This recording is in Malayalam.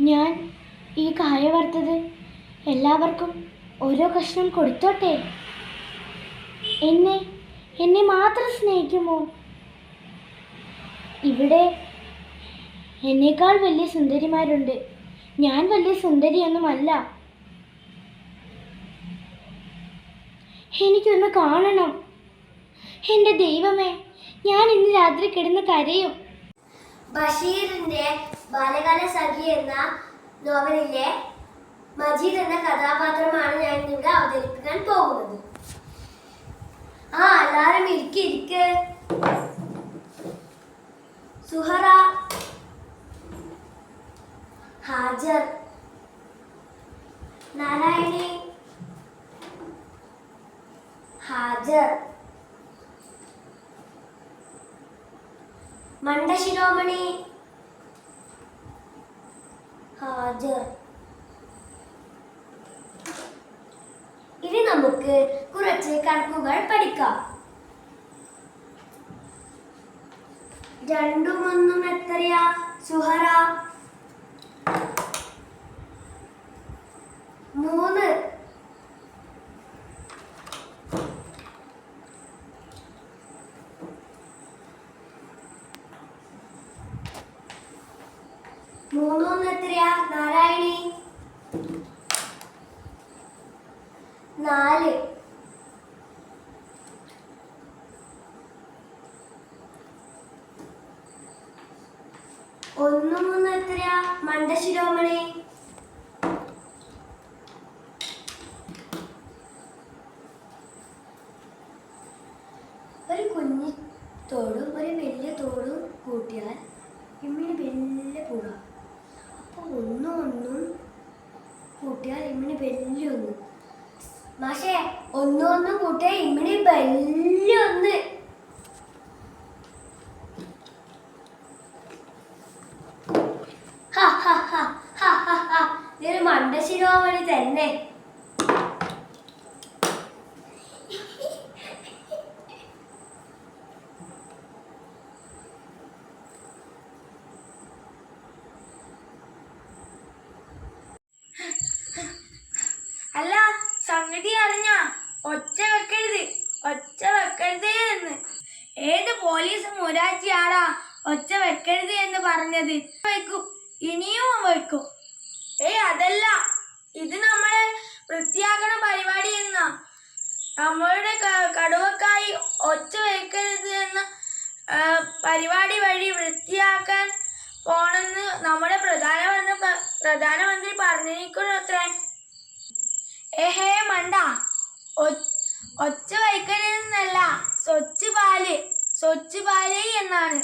ഞാൻ ഈ കായ വറുത്തത് എല്ലാവർക്കും ഓരോ കഷ്ണം കൊടുത്തോട്ടെ? എന്നെ എന്നെ മാത്രം സ്നേഹിക്കുമോ? ഇവിടെ എന്നേക്കാൾ വലിയ സുന്ദരിമാരുണ്ട്. ഞാൻ വലിയ സുന്ദരിയൊന്നുമല്ല. എനിക്കൊന്ന് കാണണം. എന്റെ ദൈവമേ ഞാൻ ഇന്ന് രാത്രി കിടന്ന് കരയും. ബഷീറിന്റെ ബാലകാല സഖി എന്ന നോവലിലെ മജീദ് എന്ന കഥാപാത്രമാണ് ഞാൻ ഇവിടെ അവതരിപ്പിക്കാൻ പോകുന്നത്. ആ അലാരം ഇരിക്ക് ഇരിക്ക്. സുഹറ ഹാജർ. നാരായണി ഹാജർ. മണ്ടശിരോമണി ഹാജർ. ഇനി നമുക്ക് കുറച്ച് കണക്കുകൾ പഠിക്കാം. രണ്ടും ഒന്നും എത്രയാ? സുഹറ. മൂന്ന്. മൂന്നൊന്ന് എത്രയാ നാരായണി നാല്. ഒന്ന് മൂന്ന് എത്രയാ മണ്ടശിരോമണി. ഒരു കുഞ്ഞി തോടും ഒരു വലിയ തോടും കൂട്ടിയാൽ ഇമ്മിന് വലിയ അപ്പോൾ ഒന്നും ഒന്നും കൂട്ടിയാൽ ഇമ്മിണി വലിയ മാഷേ ഒന്നും ഒന്നും കൂട്ടിയാൽ ഇമ്മിണി വലിയ ഒന്ന് ഹ, ഹ, ഹ, ഹ, ഹ, ഹ. ഇതൊരു മണ്ടശിരോമണി തന്നെ. സംഗതി അറിഞ്ഞ ഒച്ച വെക്കരുത് ഒച്ച വെക്കരുത് എന്ന്. ഏത് പോലീസ് മുരാജിയാടാ ഒച്ച വെക്കരുത് എന്ന് പറഞ്ഞത്. വെക്കും ഇനിയും വെക്കും ഏയ് അതല്ല ഇത് നമ്മളെ വൃത്തിയാക്കണ പരിപാടി എന്ന. നമ്മളുടെ കടുവക്കായി ഒച്ച വെക്കരുത് എന്ന പരിപാടി വഴി വൃത്തിയാക്കാൻ പോണെന്ന് നമ്മുടെ പ്രധാനമന്ത്രി പ്രധാനമന്ത്രി പറഞ്ഞിരിക്കുന്നു അത്രേ ഏഹേ മണ്ട. ഒച്ച വയ്ക്കരുതെന്നല്ല സ്വച്ച് പാൽ സ്വച്ച് പാൽ എന്നാണ്.